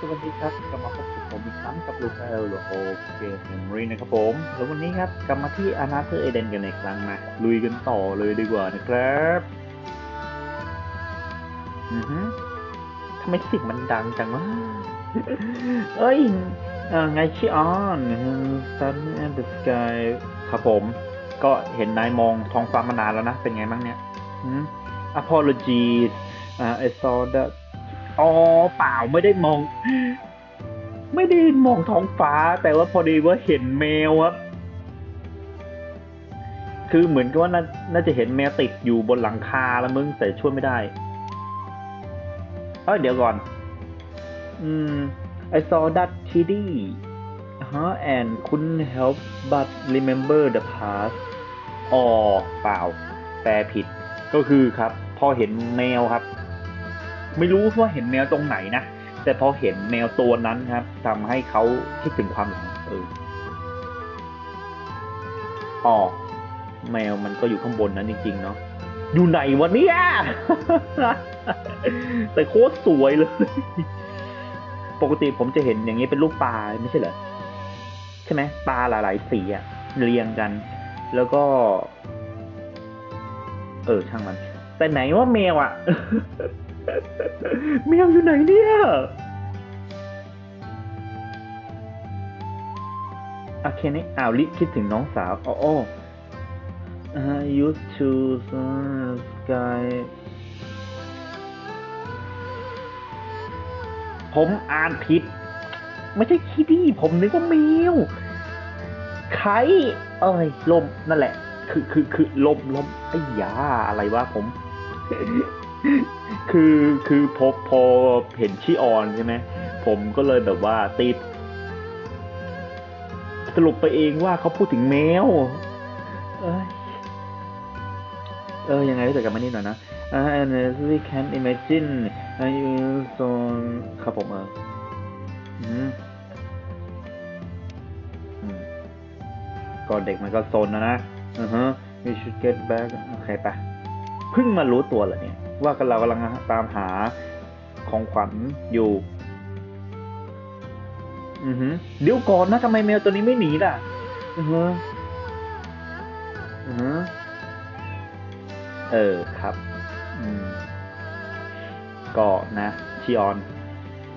สวัสดีครับกลับมาพบกับผมอีกครั้งกับลูกแอลโลโอเกมเมมรีนะครับผม แล้ววันนี้ครับกลับมาที่อานาเธอร์เอเดนกันอีกครั้งนะ ลุยกันต่อเลยดีกว่านะครับ อือฮึทำไมเสิ่งมันดังจังวะ เอ้ยไงชิออน Sun and the Sky ครับผม ก็เห็นนายมองท้องฟ้ามานานแล้วนะ เป็นไงบ้างเนี่ยอืม apologies อ่า I saw that อ๋อเปล่าไม่ได้มอง ไม่ได้มองท้องฟ้า แต่ว่าพอดีว่าเห็นแมวครับ คือเหมือนกับว่าน่าน่าจะเห็นแมวติดอยู่บนหลังคาแล้วมึงแต่ช่วยไม่ได้เอ้ยเดี๋ยวก่อน อืม I saw that TD huh and couldn't help but remember the past อ๋อเปล่า แปลผิด ก็คือครับ พอเห็นแมวครับ ไม่รู้ว่าเห็นแมวตรงไหนนะ แต่พอเห็นแมวตัวนั้นครับทำให้เขาคิดถึงความหลังเอออ๋อแมวมันก็อยู่ข้างบนนั้นจริงๆเนาะอยู่ไหนวะเนี่ยแต่โคตรสวยเลย ปกติผมจะเห็นอย่างนี้เป็นรูปปลาไม่ใช่เหรอใช่ไหมปลาหลายๆสีอะเรียงกัน แล้วก็ เออช่างมัน แต่ไหนว่าแมวอะ แมวอยู่ไหนเนี่ยโอเคนี่อ้าวลิคิดถึงน้องสาวอ๋ออ๋อ uh, used to sky ผมอ่านผิด ไม่ใช่คิดดี้ผมนึกว่าแมวไข่เอ้ยลมนั่นแหละ คือคือคือลมลมไอ้ยาอะไรวะผม คือคือพอพอเห็นชีออนใช่ไหมผมก็เลยแบบว่าติด สรุปไปเองว่าเขาพูดถึงแมว เอ้ยเออยังไงก็จะกลับมานี่หน่อยนะอ่า and we can imagine uh, you so ครับผมเอออืมอืมก็เด็กมันก็โซนนะนะอือฮะ we should get back โอเคปะเพิ่งมารู้ตัวเหรอเนี่ย ว่าเรากำลังตามหาของขวัญอยู่ อือฮึเดี๋ยวก่อนนะทำไมแมวตัวนี้ไม่หนีล่ะ อือฮึอือฮึเออครับ อืมก็นะชิออน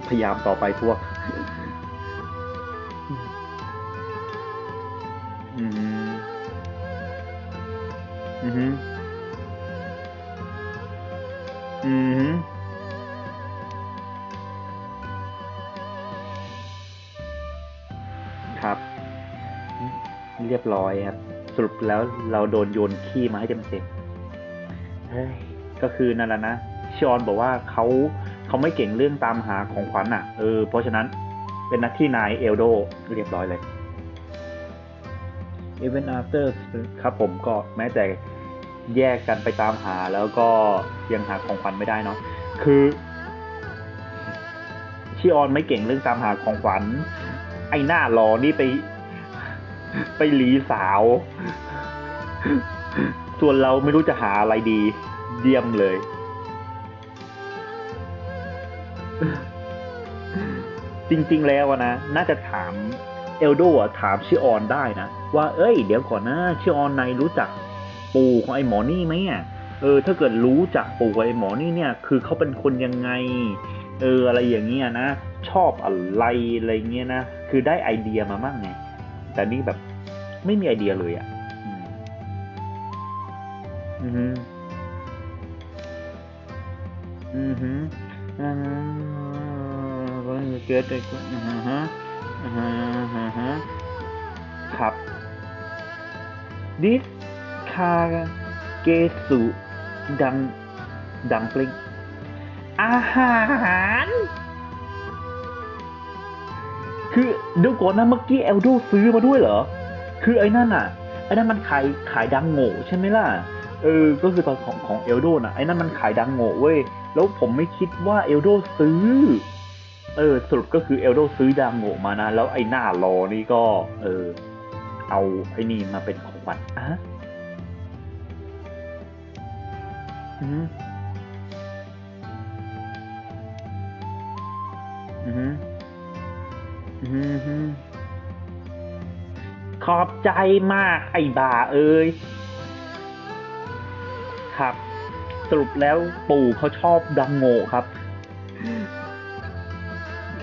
พยายามต่อไปพวก ร้อยครับ สรุปแล้วเราโดนโยนขี้มาให้เต็มเต็มๆก็คือนั่นแหละนะชอนบอกว่าเขาเขาไม่เก่งเรื่องตามหาของขวัญอะ เออ เพราะฉะนั้นเป็นน้าที่นายเอลโดเรียบร้อยเลย even after ครับผมก็แม้แต่แยกกันไปตามหาแล้วก็ยังหาของขวัญไม่ได้เนาะคือชิออนไม่เก่งเรื่องตามหาของขวัญไอ้หน้ารอนี่ไป ไปหลีสาว ส่วนเราไม่รู้จะหาอะไรดี เยี่ยมเลย จริงๆแล้วนะ น่าจะถามเอลโดถามชิออนได้นะ ว่าเอ้ย เดี๋ยวก่อนนะชิออนนายรู้จักปู่ของไอ้หมอนี่ไหมอะเออ ถ้าเกิดรู้จักปู่ของไอ้หมอนี่เนี่ย คือเขาเป็นคนยังไง เอออะไรอย่างเงี้ยนะ ชอบอะไรอะไรเงี้ยนะ คือได้ไอเดียมามั่งไง แต่นี่แบบไม่มีไอเดียเลยอะ่ะอืมอือฮึอือฮึอ่าก็เกิดอะไรขึ้นอ่าฮะอ่าฮะอ่าฮะครับ this คาเกสุดังดังปลิงอาหาร คือเดี๋ยวก่อนนะเมื่อกี้เอลโดซื้อมาด้วยเหรอ คือไอ้นั่นอะ ไอ้นั่นมันขายขายดังโง่ใช่ไหมล่ะ เออ ก็คือตอนของของเอลโดนะไอ้นั่นมันขายดังโง่เว้ย แล้วผมไม่คิดว่าเอลโดซื้อ เออ สรุปก็คือเอลโดซื้อดังโง่มานะ แล้วไอ้หน้ารอนี่ก็ เออ เอาไอ้นี่มาเป็นของขวัญอะอือฮึอือ ขอบใจมากไอ้บ่าเอ้ย ครับ สรุปแล้วปู่เขาชอบดังโง่ครับ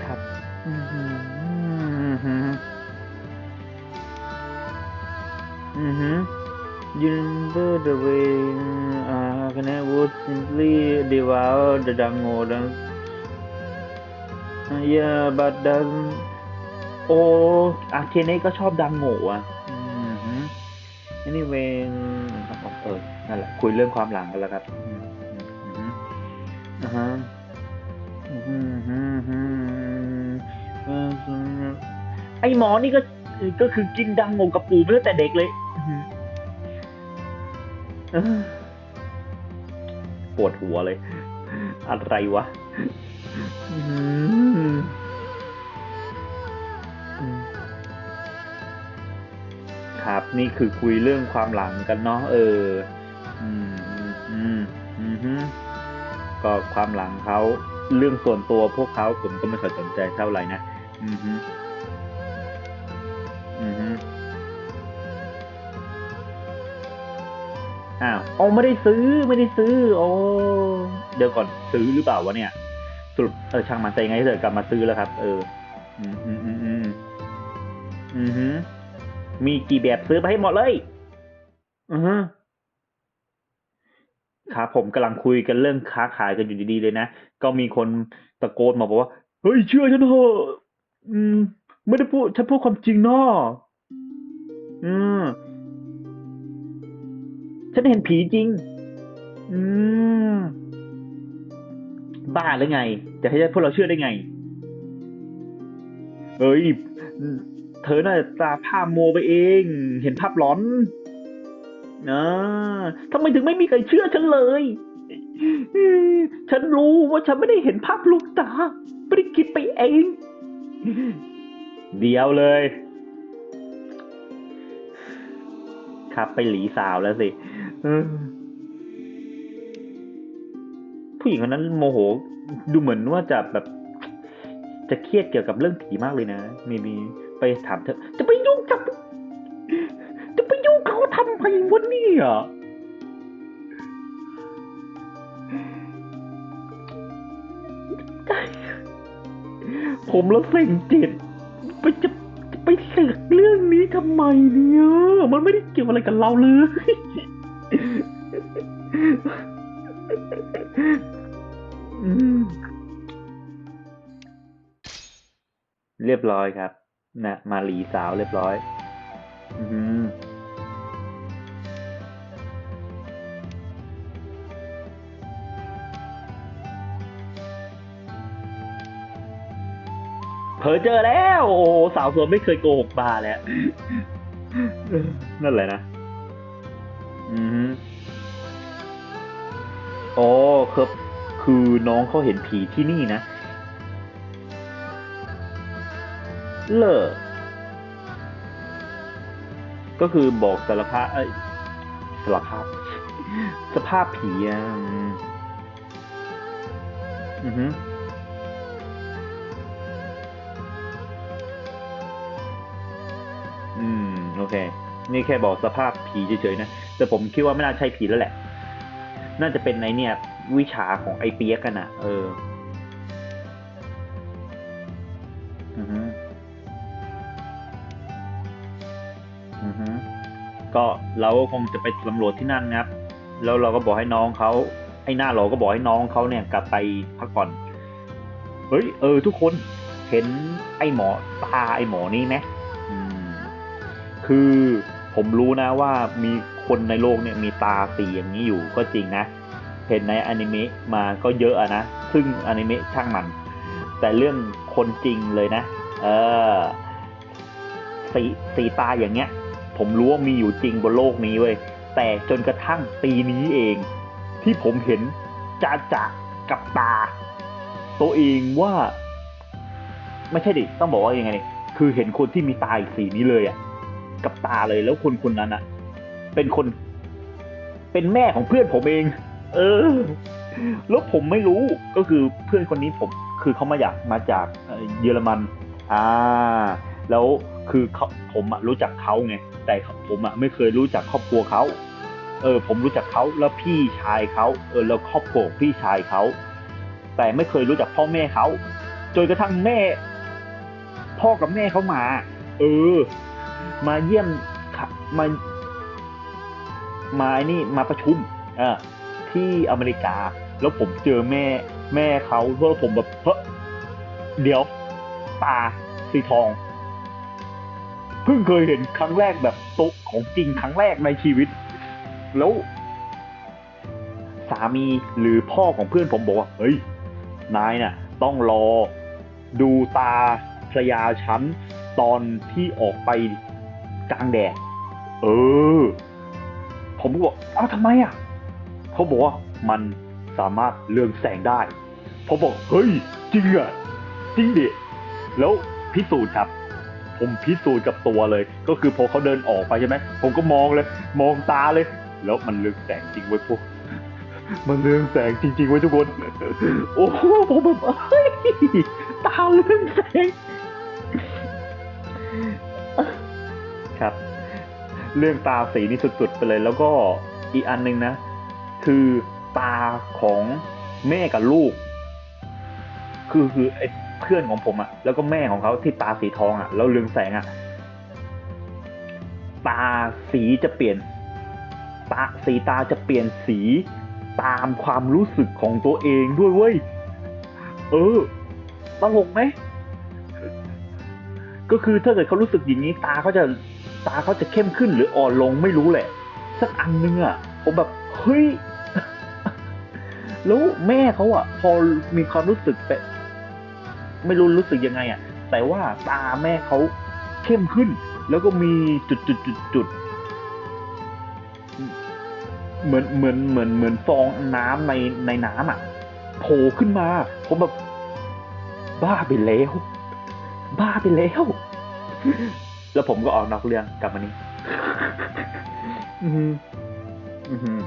ครับอือฮึยืนเบอร์เดเวอ่าคะแนนวูดซิมพลีเดวาวดังโง่ดังเยอะบาดดัง โอ้อาเคเน่ก็ชอบดังโง่อะอืมฮึ anyway เออนั่นแหละ คุยเรื่องความหลังกันแล้วครับอืมอืมอืมอ่าฮะอืมอืมอืมอืมอืมไอหมอนี่ก็ก็คือกินดังโง่กับปู่มาตั้งแต่เด็กเลยอืมเออปวดหัวเลย อะไรวะ ครับนี่คือคุยเรื่องความหลังกันเนาะเอออืมอืมอืมฮึก็ความหลังเขาเรื่องส่วนตัวพวกเขาผมก็ไม่ค่อยสนใจเท่าไหร่นะอืมฮึอืมฮึอ้าวโอ้ไม่ได้ซื้อไม่ได้ซื้อ โอ้เดี๋ยวก่อนซื้อหรือเปล่าวะเนี่ยสรุปเออช่างมันใจไงเถอะกลับมาซื้อแล้วครับ เออ อืมอืมอืมอืมอืมฮึ มีกี่แบบซื้อไปให้หมดเลย อือฮึครับผมกำลังคุยกันเรื่องค้าขายกันอยู่ดีๆเลยนะ ก็มีคนตะโกนมาบอกว่า เฮ้ยเชื่อฉันเถอะอืม ไม่ได้พูดฉันพูดความจริงเนาะอืม ฉันเห็นผีจริง อืม บ้าหรือไง จะให้พวกเราเชื่อได้ไงเฮ้ย เธอน่าจะตาผ้าโมไปเอง เห็นภาพหลอนนะทำไมถึงไม่มีใครเชื่อฉันเลย ฉันรู้ว่าฉันไม่ได้เห็นภาพลูกตา ไม่ได้คิดไปเอง เดียวเลยครับไปหลีสาวแล้วสิผู้หญิงคนนั้นโมโห ดูเหมือนว่าจะแบบ จะเครียดเกี่ยวกับเรื่องผีมากเลยนะ มีมี ไปถามเธอ จะไปยุ่งจับจะไปยุ่งเขาทำไมวะเนี่ย ผมละเซ็งจ็ดไปจะไปเสือกเรื่องนี้ทำไมเนี่ย มันไม่ได้เกี่ยวอะไรกับเราเลยเรียบร้อยครับ นะมาหลีสาวเรียบร้อย อืมเพอเจอแล้ว โอ้สาวสวยไม่เคยโกหกบาแล้ว นั่นแหละนะ อืมโอ้ครับ คือน้องเขาเห็นผีที่นี่นะ เลอก็คือบอกสารภาพเอ้ยสารภาพ สภาพผีอะอือือฮึอืม โอเค นี่แค่บอกสภาพผีเฉยๆนะ แต่ผมคิดว่าไม่น่าใช่ผีแล้วแหละ น่าจะเป็นไอเนี่ย วิชาของไอเปียกกันนะเออ อือฮึ ฮึก็เราก็คงจะไปสำรวจที่นั่นนะครับ แล้วเราก็บอกให้น้องเขาไอ้หน้าเราก็บอกให้น้องเขาเนี่ยกลับไปพักผ่อน เฮ้ยเออ ทุกคนเห็นไอ้หมอตาไอ้หมอนี่ไหมอืมคือผมรู้นะว่ามีคนในโลกเนี่ยมีตาสีอย่างนี้อยู่ก็จริงนะ เห็นในอนิเมะมาก็เยอะอะนะ ซึ่งอนิเมะช่างมัน แต่เรื่องคนจริงเลยนะ เออสีสีตาอย่างเงี้ย ผมรู้ว่ามีอยู่จริงบนโลกนี้เว้ยแต่จนกระทั่งปีนี้เอง ที่ผมเห็นจะจะกับตา ตัวเองว่า ไม่ใช่ดิต้องบอกว่ายังไงดิคือเห็นคนที่มีตาอีกสีนี้เลยอะกับตาเลยแล้วคนคนนั้นอะเป็นคน เป็นแม่ของเพื่อนผมเอง เออแล้วผมไม่รู้ก็คือเพื่อนคนนี้ผม คือเขามาอยากมาจากเยอรมัน อ่า แล้ว คือเขาผมอะรู้จักเขาไงแต่ผมอะไม่เคยรู้จักครอบครัวเขาเออ ผมรู้จักเขาแล้วพี่ชายเขาเออแล้วครอบครัวพี่ชายเขาแต่ไม่เคยรู้จักพ่อแม่เขาจนกระทั่งแม่ พ่อกับแม่เขามา เออ มาเยี่ยมมามาไอ้นี่มาประชุมอ่าที่อเมริกา แล้วผมเจอแม่แม่เขาแล้วผมแบบเฮ้เดี๋ยวตาสีทอง เพิ่งเคยเห็นครั้งแรกแบบโตะของจริงครั้งแรกในชีวิต แล้วสามีหรือพ่อของเพื่อนผมบอกว่า เฮ้ย นายน่ะ ต้องรอดูตาภรยาฉันตอนที่ออกไปกลางแดด เออ ผมก็บอกอ้าวทำไมอะ เขาบอกว่ามันสามารถเรืองแสงได้ ผมบอก เฮ้ย จริงอะ จริงดิ แล้วพิสูจน์ครับ ผมพิสูจน์กับตัวเลย ก็คือพอเขาเดินออกไปใช่ไหมผมก็มองเลย มองตาเลย แล้วมันเรืองแสงจริงไว้ยพวกมันเรืองแสงจริงๆไว้ยทุกคน โอ้โหผมแบบเฮ้ยตาเรืองแสงครับ เรื่องตาสีนี่สุดๆไปเลย แล้วก็อีกอันหนึ่งนะ คือตาของแม่กับลูก คือคือไอ เพื่อนของผมอะแล้วก็แม่ของเขาที่ตาสีทองอะแล้วเรืองแสงอะตาสีจะเปลี่ยน ตาสีตาจะเปลี่ยนสีตามความรู้สึกของตัวเองด้วยเว้ย เออตลกไหม ก็คือถ้าเกิดเขารู้สึกอย่างนี้ ตาเขาจะตาเขาจะเข้มขึ้นหรืออ่อนลงไม่รู้แหละ สักอันนึงอะผมแบบ เฮ้ยแล้วแม่เขาอะพอมีความรู้สึกแบบ ไม่รู้รู้สึกยังไงอะแต่ว่าตาแม่เขาเข้มขึ้น แล้วก็มีจุดจุดจุดจุดเหมือนเหมือนเหมือนเหมือนฟองน้ำในในน้ำอะโผล่ขึ้นมาผมแบบบ้าไปแล้ว บ้าไปแล้ว แล้วผมก็ออกนอกเรื่องกลับมานี่อือหืออือหือ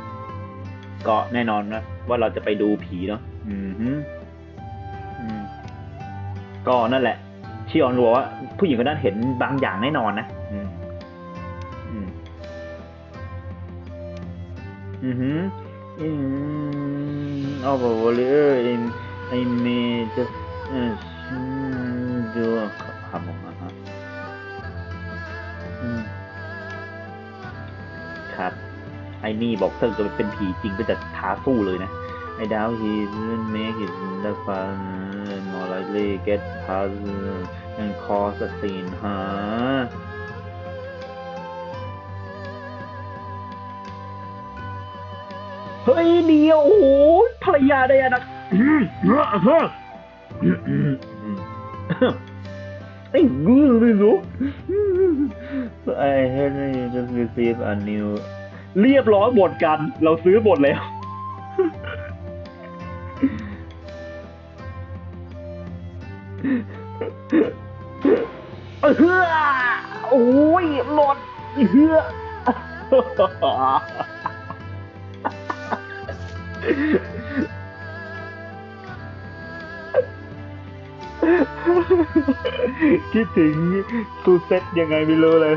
ก็แน่นอนนะว่าเราจะไปดูผีเนาะอือหืออืม ก็นั่นแหละชิออนบอกว่าผู้หญิงคนนั้นเห็นบางอย่างแน่นอนนะอืม อืม อือหืออืมเอาบอกว่าเลยเออไอเมจะเอออืมดูครับผมนะฮะอืมครับไอ้นี่บอกถ้าเกิดเป็นผีจริงก็จะท้าสู้เลยนะ ไอ้ดาว he didn't make it in the fun more likely get past and cause a scene ฮะเฮ้ยเดียวโอ้โหภรรยาได้นะไอ้กูเลยสู I had just received a new เรียบร้อยหมดกัน เราซื้อหมดแล้ว เฮือโอ้ยหมดเฮือคิดถึงซูเซ็ตยังไงไม่รู้เลย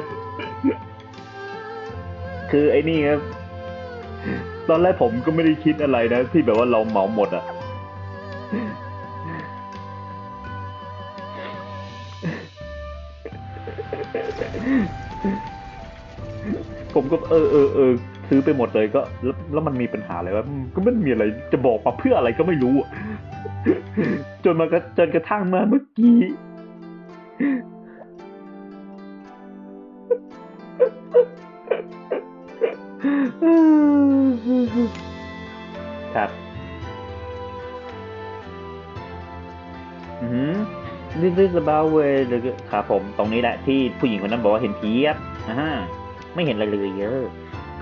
คือไอ้นี่ครับ ตอนแรกผมก็ไม่ได้คิดอะไรนะ ที่แบบว่าเราเหมาหมดอะ ผมก็เออเออเออซื้อไปหมดเลยก็แล้วแล้วมันมีปัญหาอะไรวะอืมก็ไม่มีอะไรจะบอกมาเพื่ออะไรก็ไม่รู้อะจนมากระจนกระทั่งมาเมื่อกี้ ครับ อือหือ This is about where the ครับผม ตรงนี้แหละที่ผู้หญิงคนนั้นบอกว่าเห็นผีครับอ่าฮะ ไม่เห็นอะไรเลยเยอะ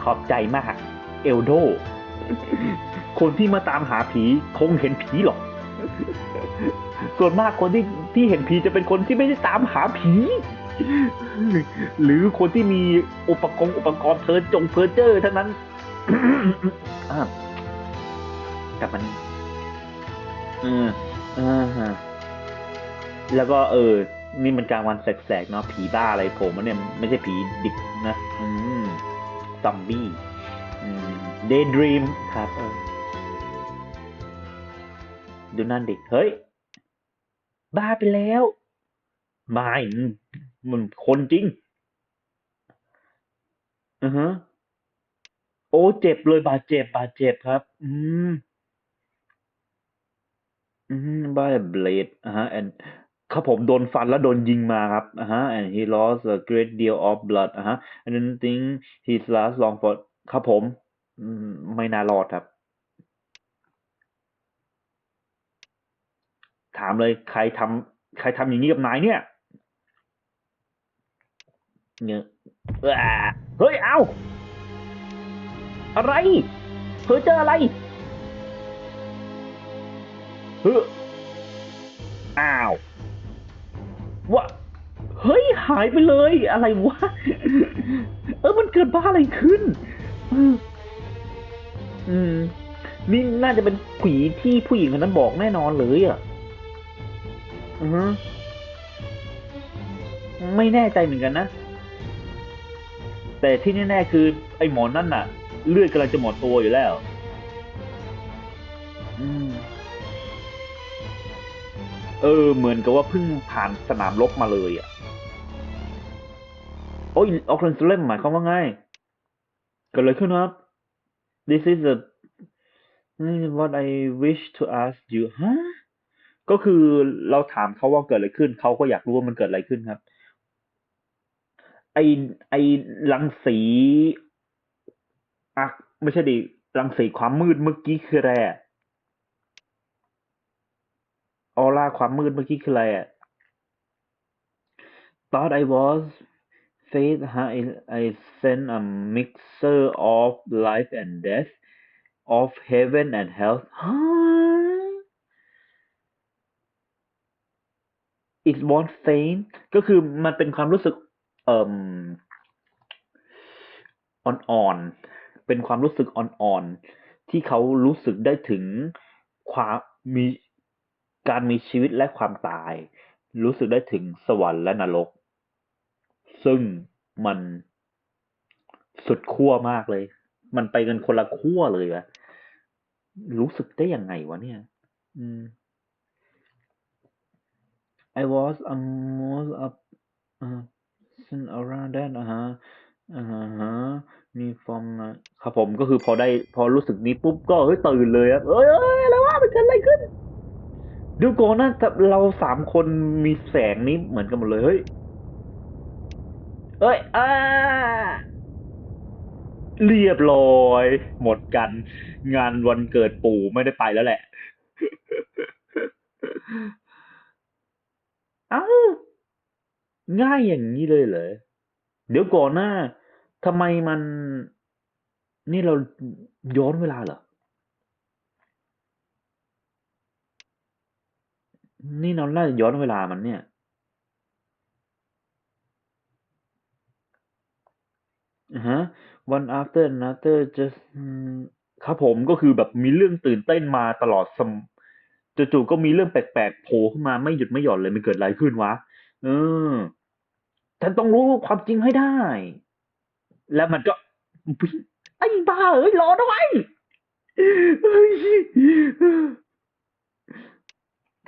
ขอบใจมาก เอลโด คนที่มาตามหาผีคงเห็นผีหรอก ส่วนมากคนที่ที่เห็นผีจะเป็นคนที่ไม่ได้ตามหาผี หรือคนที่มีอุปกรณ์อุปกรณ์เพลินจงเพลินเจอร์ทั้งนั้นอะกลับมานี่เอออ่าฮะแล้วก็เออ นี่มันกลางวันแสกๆเนาะผีบ้าอะไรโผล่มาเนี่ยไม่ใช่ผีดิบนะอืมซอมบี้อืมเดย์ดรีมครับเออดูนั่นดิ เฮ้ย บ้าไปแล้วไม่มันคนจริงอือฮะโอ้ เจ็บเลยบาดเจ็บบาดเจ็บครับ อืม อืม by a blade อ่าฮะ and ครับผมโดนฟันแล้วโดนยิงมาครับอ่าฮะ and he lost a great deal of blood อ่าฮะ I don't think his last long for ครับผมไม่น่ารอดครับ ถามเลยใครทำใครทำอย่างนี้กับนายเนี่ยเนี่ยเฮ้ย เอาอะไรเฮ้ยเจออะไรเฮ้ยอ้าว วะเฮ้ยหายไปเลย อะไรวะ เออมันเกิดบ้าอะไรขึ้นอืมอืม นี่น่าจะเป็นผีที่ผู้หญิงคนนั้นบอกแน่นอนเลยอะอือไม่แน่ใจเหมือนกันนะ แต่ที่แน่ๆคือ ไอ้หมอนั่นน่ะ เลือดกำลังจะหมดตัวอยู่แล้ว อืม เออ เหมือนกับว่าเพิ่งผ่านสนามรบมาเลยอะ โอ้ยออกเลนสเลมหมายความว่าไงเกิดอะไรขึ้นครับ This is the what I wish to ask you ฮะก็คือเราถามเขาว่าเกิดอะไรขึ้น เขาก็อยากรู้ว่ามันเกิดอะไรขึ้นครับ ไอไอรังสีอะไม่ใช่ดิรังสีความมืดเมื่อกี้คืออะไร ออร่าความมืดเมื่อกี้คืออะไรอะ thought I was fate huh? I, I sent a mixer of life and death of heaven and hell huh? it was faint ก็คือมันเป็นความรู้สึกเอ่มอ่อนๆ เป็นความรู้สึกอ่อนๆ ที่เขารู้สึกได้ถึงความมี การมีชีวิตและความตาย รู้สึกได้ถึงสวรรค์และนรก ซึ่งมันสุดขั้วมากเลย มันไปกันคนละขั้วเลยอะรู้สึกได้ยังไงวะเนี่ย อืม I was a most up uh, sin around that อ่าฮะอ่าฮะมีฟอร์มครับผมก็คือพอได้ พอรู้สึกนี้ปุ๊บก็เฮ้ยตื่นเลยครับเอ้ยเอ้ยอะไรวะมันเกิดอะไรขึ้น เดูก่อนนะแต่เราสามคนมีแสงนี้เหมือนกันหมดเลยเฮ้ยเอ้ยอ่าเรียบร้อย หมดกัน งานวันเกิดปู่ไม่ได้ไปแล้วแหละ เอ้าง่ายอย่างนี้เลยเหรอ เดี๋ยวก่อนนะทำไมมัน นี่เราย้อนเวลาเหรอ นี่เราน่าจะย้อนเวลามันเนี่ย ฮะ one after another just ครับผมก็คือแบบมีเรื่องตื่นเต้นมาตลอดสมจู่ๆก็มีเรื่องแปลกๆโผล่ขึ้นมาไม่หยุดไม่หย่อนเลยมันเกิดอะไรขึ้นวะ เออฉันต้องรู้ความจริงให้ได้ แล้วมันก็ไอ้บ้าเอ้ยรอด้วยเฮ้ย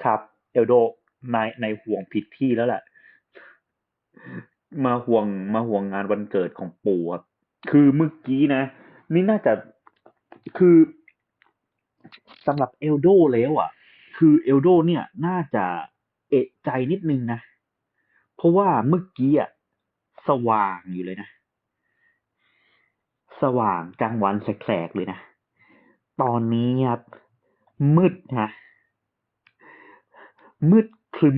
ครับ เอลโดนายในห่วงผิดที่แล้วแหละ มาห่วงมาห่วงงานวันเกิดของปู่ครับคือเมื่อกี้นะ นี่น่าจะคือสำหรับเอลโดแล้วอะ คือเอลโดเนี่ยน่าจะเอะใจนิดนึงนะ เพราะว่าเมื่อกี้อะสว่างอยู่เลยนะ สว่างกลางวันแสกๆเลยนะ ตอนนี้ครับมืดฮะ มืดครึม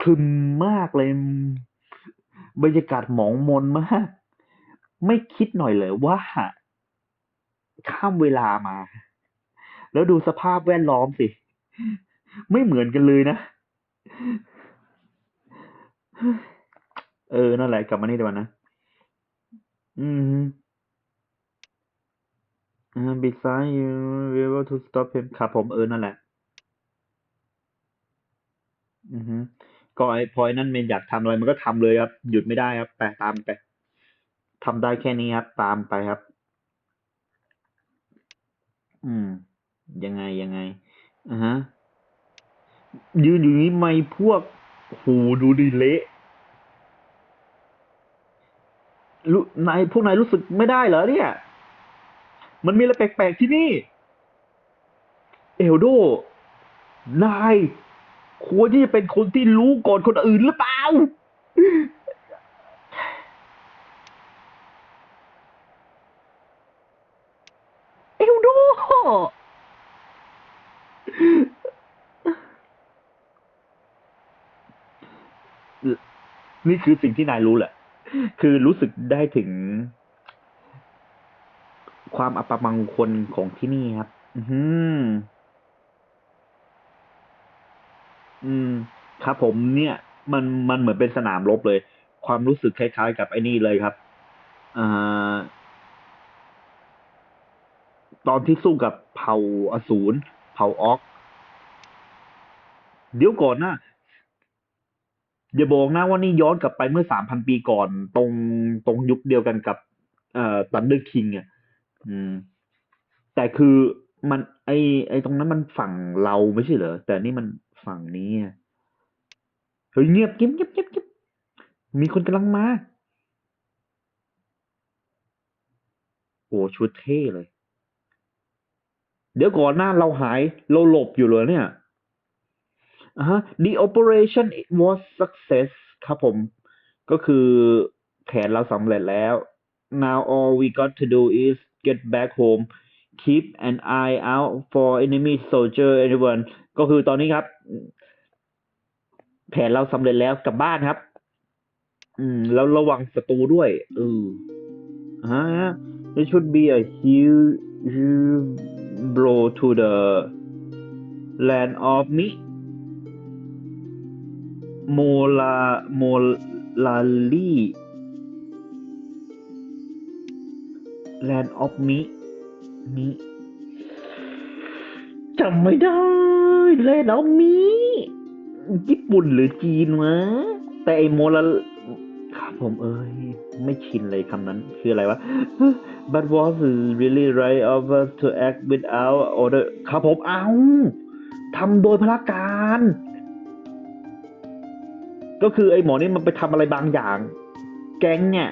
ครึมมากเลย บรรยากาศหมองมนมาก ไม่คิดหน่อยเลยว่า ข้ามเวลามา แล้วดูสภาพแวดล้อมสิ ไม่เหมือนกันเลยนะ เออ นั่นแหละ กลับมานี่ดีกว่านะ อืม Uh, besides you be able to stop him ครับผมเออนั่นแหละ อือฮึ ก็ไอ้ พอยนั่นมันอยากทำอะไรมันก็ทำเลยครับ หยุดไม่ได้ครับ ไป ตามไป ทำได้แค่นี้ครับ ตามไปครับ อืม ยังไง ยังไงอะฮะ ยืนอยู่นี้ไม่พวกโหดูดิ เละ รู้ นาย พวกนายรู้สึกไม่ได้เหรอเนี่ย มันมีอะไรแปลก ๆ ที่นี่ เอลโด นาย ควรที่จะเป็นคนที่รู้ก่อนคนอื่นหรือเปล่าเอลโดนี่คือสิ่งที่นายรู้แหละ คือรู้สึกได้ถึง ความอัปมงคลของที่นี่ครับ อือหื อืม ครับผมเนี่ย มันมันเหมือนเป็นสนามรบเลย ความรู้สึกคล้ายๆกับไอ้นี่เลยครับอ่าตอนที่สู้กับเผ่าอสูรเผ่าออก เดี๋ยวก่อนนะอย่าบอกนะว่านี่ย้อนกลับไปเมื่อสามพันปีก่อน ตรงตรงยุคเดียวกันกับ เอ่อตันเดอร์คิงอะอืม แต่คือมัน ไอไอตรงนั้นมันฝั่งเราไม่ใช่เหรอ แต่นี่มัน ฝั่งนี้เฮ้ยเงียบเงียบเงียบเงียบเงียบมีคนกำลังมา โอ้ชุดเท่เลย เดี๋ยวก่อนหน้าเราหาย เราหลบอยู่เลยเนี่ยอ่าฮะ the operation was success ครับผม ก็คือแผนเราสำเร็จแล้ว now all we got to do is get back home keep an eye out for enemy soldier anyone ก็คือตอนนี้ครับ แผนเราสำเร็จแล้วกลับบ้านครับ อืม แล้วระวังศัตรูด้วยเออฮะ this should be a huge, blow to the land of me. Mola Molali Land of me มีจำไม่ได้ Land of me ญี่ปุ่นหรือจีนวะแต่ไอโมลาครับผมเอ้ย ไม่ชินเลยคำนั้นคืออะไรวะ But was really right of us to act without order ครับผมเอาทำโดยพละการ ก็คือไอหมอนี่มันไปทำอะไรบางอย่าง แก๊งเนี่ย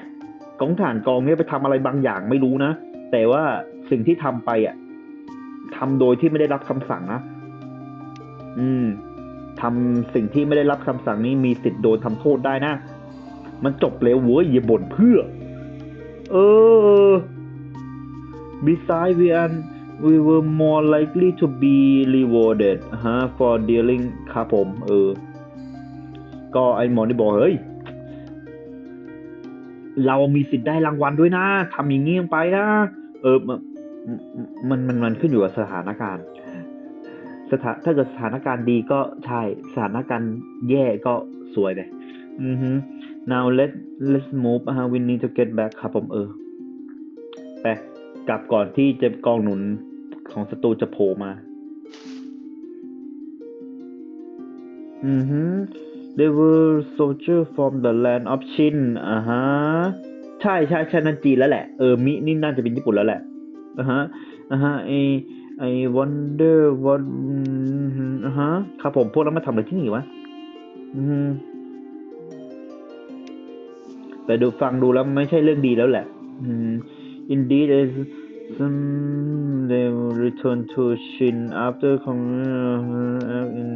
กองฐานกองเนี่ยไปทำอะไรบางอย่างไม่รู้นะ แต่ว่าสิ่งที่ทำไปอะ ทำโดยที่ไม่ได้รับคำสั่งนะ อืมทำสิ่งที่ไม่ได้รับคำสั่งนี้มีสิทธิ์โดนทำโทษได้นะ มันจบแล้วเว้ยอย่าบ่นเพื่อ เออ besides we are we were more likely to be rewarded ฮะ for dealing ครับผม เออ ก็ไอ้หมอนี่บอกเฮ้ย เรามีสิทธิ์ได้รางวัลด้วยนะทำอย่างนี้ไปนะ เออ มันมันมันขึ้นอยู่กับสถานการณ์สถานถ้าเกิดสถานการณ์ดีก็ใช่สถานการณ์แย่ก็สวยเลยอือฮึ now let let's move อ่า we need to get back ครับผมเออไปกลับก่อนที่จะกองหนุนของศัตรูจะโผล่มา อือฮึ they were soldier from the land of Shin อ่าฮะ ใช่ใช่ใช่นั่นจีนแล้วแหละ เออ มิ นี่น่าจะเป็นญี่ปุ่นแล้วแหละ อ่าฮะอ่าฮะไอไอ wonder what อ่าฮะครับผมพวกนั้นมาทำอะไรที่นี่วะอืมแต่ดูฟังดูแล้วไม่ใช่เรื่องดีแล้วแหละ อืม indeed is some they will return to Shin after coming in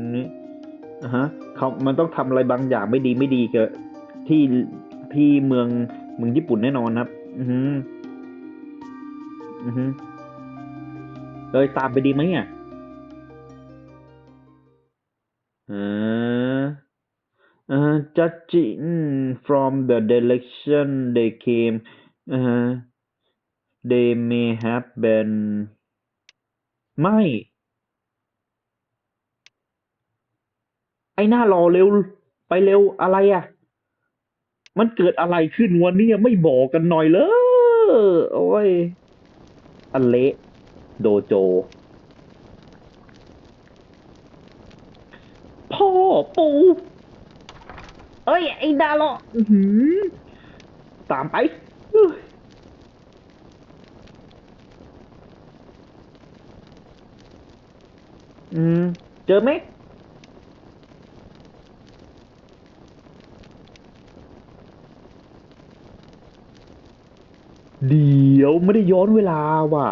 อ่าฮะเขามันต้องทำอะไรบางอย่างไม่ดีไม่ดีกับที่ที่เมืองเมืองญี่ปุ่นแน่นอนครับ อือฮึ อือฮึเลยตามไปดีไหมอะอ่า uh, judging from the direction they came uh, they may have been ไม่ ไอ้หน้ารอเร็ว ไปเร็วอะไรอะ มันเกิดอะไรขึ้นวันนี้ไม่บอกกันหน่อยเลย โอ้ย อเละโดโจ พ่อปูเอ้ย ไอ้ดาโลอื้อหือตามไปอืม เจอไหม เดี๋ยว ไม่ได้ย้อนเวลาว่ะ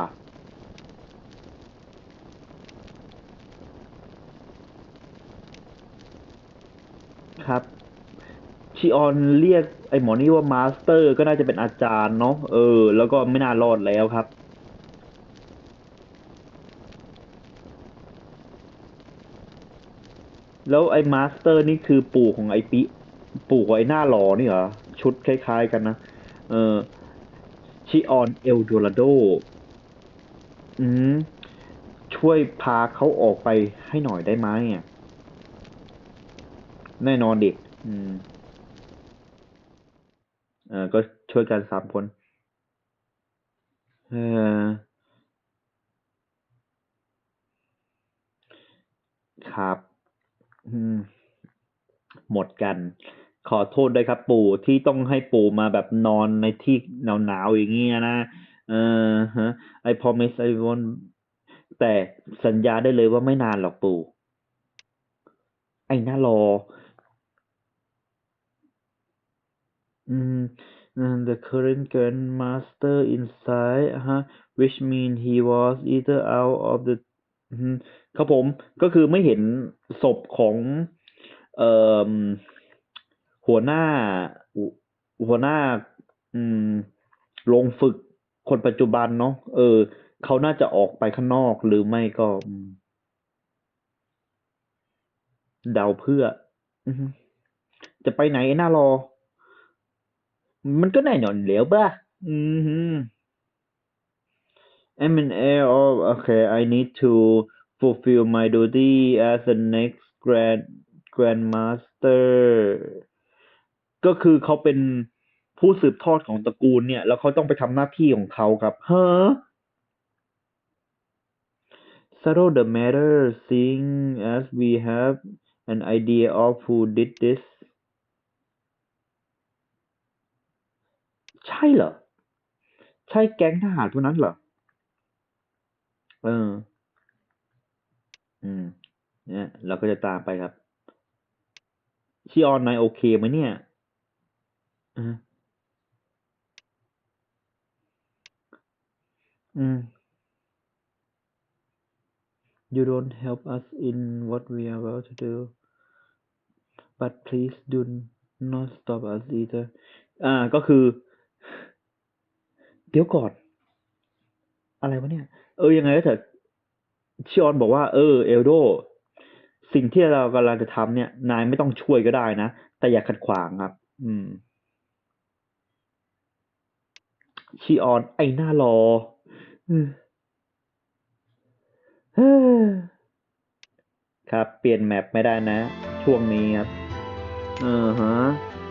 ครับชิออนเรียกไอ้หมอนี่ว่ามาสเตอร์ ก็น่าจะเป็นอาจารย์เนาะเออ แล้วก็ไม่น่ารอดแล้วครับ แล้วไอ้มาสเตอร์นี่คือปู่ของไอ้ปิปู่ของไอ้หน้าหลอนี่เหรอ ชุดคล้ายๆกันนะ เออ ชิออนเอลโดราโดอืม ช่วยพาเขาออกไปให้หน่อยได้ไหมอะ แน่นอนดิอืมเออก็ช่วยกันสามคนเออครับ อืม หมดกัน ขอโทษด้วยครับปู่ที่ต้องให้ปู่มาแบบนอนในที่หนาวๆอย่างเงี้ยนะเออฮะ I promise I won't แต่สัญญาได้เลยว่าไม่นานหรอกปู่ไอ้หน้ารอ อืม the current grandmaster inside ฮะ which mean he was either out of the ครับผมก็คือไม่เห็นศพของ เอ่อ หัวหน้า หัวหน้า อืมโรงฝึกคนปัจจุบันเนาะเออ เขาน่าจะออกไปข้างนอกหรือไม่ก็เดาเพื่อจะไปไหนหน้ารอ มันก็แน่นอนแล้วป่ะอือฮึ I'm an heir of okay I need to fulfill my duty as the next grand grandmaster ก็คือเขาเป็นผู้สืบทอดของตระกูลเนี่ย แล้วเขาต้องไปทำหน้าที่ของเขาครับเฮ้อ settle the matter seeing as we have an idea of who did this ใช่เหรอ ใช่แก๊งทหารพวกนั้นเหรอ เออ อืม เนี่ย เราก็จะตามไปครับชิออนนายโอเคไหมเนี่ย อ่าอืม You don't help us in what we are about to do but please do not stop us either อ่า ก็คือ เดี๋ยวก่อน อะไรวะเนี่ย เออ ยังไงก็เถอะชิออนบอกว่า เออ เอลโด สิ่งที่เรากำลังจะทำเนี่ย นายไม่ต้องช่วยก็ได้นะ แต่อย่าขัดขวางครับ อืม ชิออนไอ้หน้ารออืมเฮ้อครับ เปลี่ยนแมปไม่ได้นะ ช่วงนี้ครับเออฮะ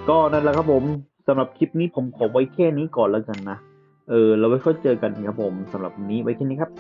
ก็นั่นแหละครับผมสำหรับคลิปนี้ผมขอไว้แค่นี้ก่อนแล้วกันนะ เออ เราไว้ค่อยเจอกันครับผมสำหรับวันนี้ไว้แค่นี้ครับ